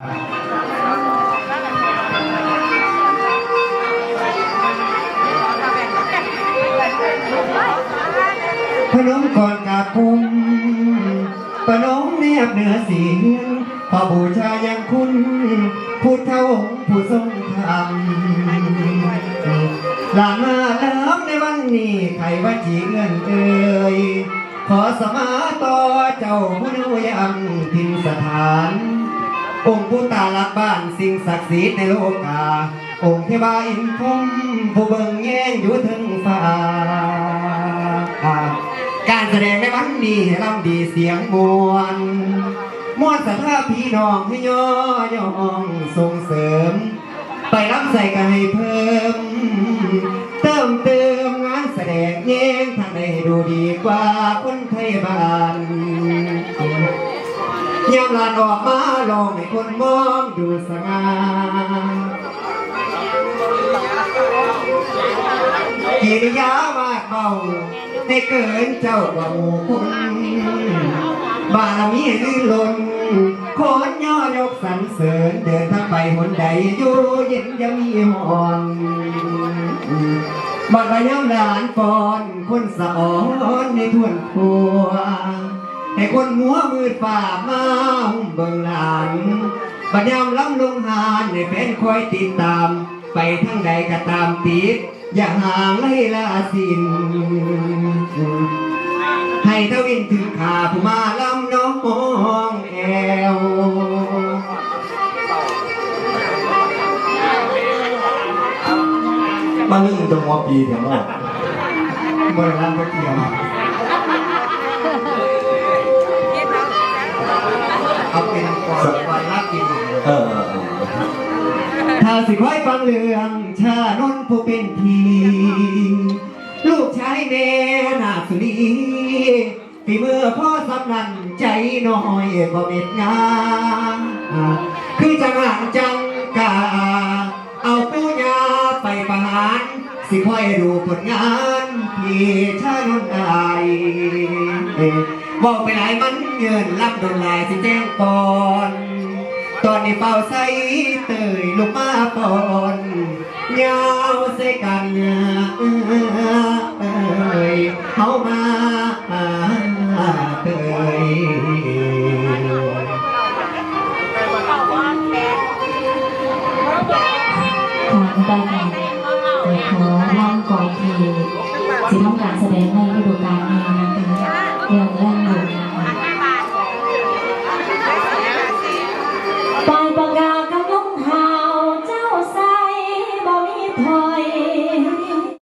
พนมก่อนกาบกุมปนมเนียบเหนือเสียงพอบูชายังคุณผู้เท่าองผู้ทรงธรรมลามาเลิมในวันนี้ใครว่าจีเงินเอ่ยขอสมาต่อเจ้าผู้นุยังทินสถาน องค์ผู้ตาลักบ้านสิ่งศักดิ์สิทธิ์ในโลกา องค์เทวาอินทมผู้เบิ่งแย่งอยู่ถึงฟ้า การแสดงในวันนี้ลำดีเสียงมวลมวลสัทธาพี่น้องให้ย่อย่องส่งเสริม ไปรับใส่กันให้เพิ่ม เติมเติมงานแสดงแย่งทางใดดูดีกว่าคนไทยบ้าน ยามลานออกมาลองให้คนมองดูสง่ากิริยามากเบาให้เกินเจ้าว่าหมู่คุณบารมีลื่นลนขอนย่อยกสรรเสริญเดินทางไปหนใดอยู่เย็นยังมีหอนบัดระยำหลานฟอนคนสะอ่อนในทวนครัว ให้คนหัวมืดฝ่ามาหุ่มเบิ่งหลานบัดยามล้ำลงหานให้เป็นคอยติดตาม ไปทั้งใดก็ตามติด อย่าห่างให้ละสิน ให้เท่าวินถึงขาผู้มาลำน้องแอวมานึ่งตรงหัวปีเถอะมั้งบริลำก็เกี่ยว เอนก่อนวันละกินเออเออเออถ้าสิคอยฟังเรื่องชานนท์ผู้เป็นทีลูกชายแม่นาสุรีฝีมือพ่อสำนันใจน้อยบ่เม็ดงานคือจังหางจังกา เอาปูญาไปประหารสิคอยดูผลงานที่ชานนท์ได้บอกไปไหลายมัน เยินรับโดนลายสิแจ้งก่อน ตอนนี้เป่าใส่เตยลูกมาปอนยาวใส่กันเอ้ยเขามาเตยขอได้ค่ะขอร่ำก่อนทีสิทำการแสดงในฤดูกาลนี้นะคะเรื่องแรก